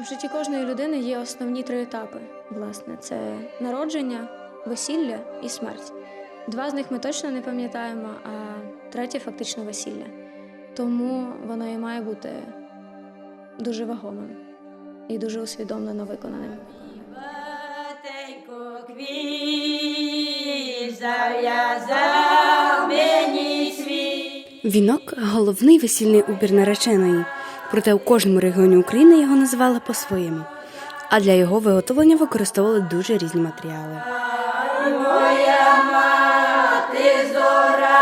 В житті кожної людини є основні три етапи. Власне, це народження, весілля і смерть. Два з них ми точно не пам'ятаємо, а третє фактично весілля. Тому воно і має бути дуже вагомим і дуже усвідомлено виконаним. Зав'язав мені світ. Вінок головний весільний убір нареченої, проте у кожному регіоні України його називали по-своєму. А для його виготовлення використовували дуже різні матеріали. Моя мати зора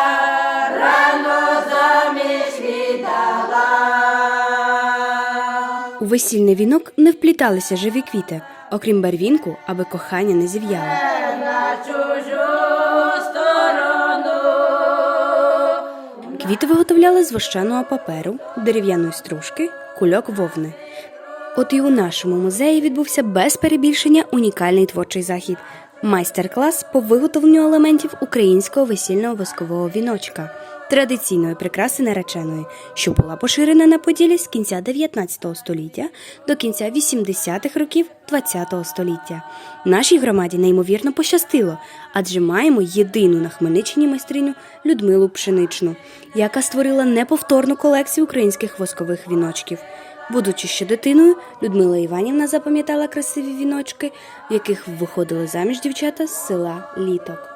рано. У весільний вінок не впліталися живі квіти, окрім барвінку, аби кохання не зів'яло. Квіти виготовляли з вощаного паперу, дерев'яної стружки, кульок вовни. От і у нашому музеї відбувся без перебільшення унікальний творчий захід майстер-клас по виготовленню елементів українського весільного воскового віночка, традиційної прикраси нареченої, що була поширена на Поділі з кінця 19 століття до кінця 80-х років 20 століття. Нашій громаді неймовірно пощастило, адже маємо єдину на Хмельниччині майстриню Людмилу Пшеничну, яка створила неповторну колекцію українських воскових віночків. Будучи ще дитиною, Людмила Іванівна запам'ятала красиві віночки, в яких виходили заміж дівчата з села Літок.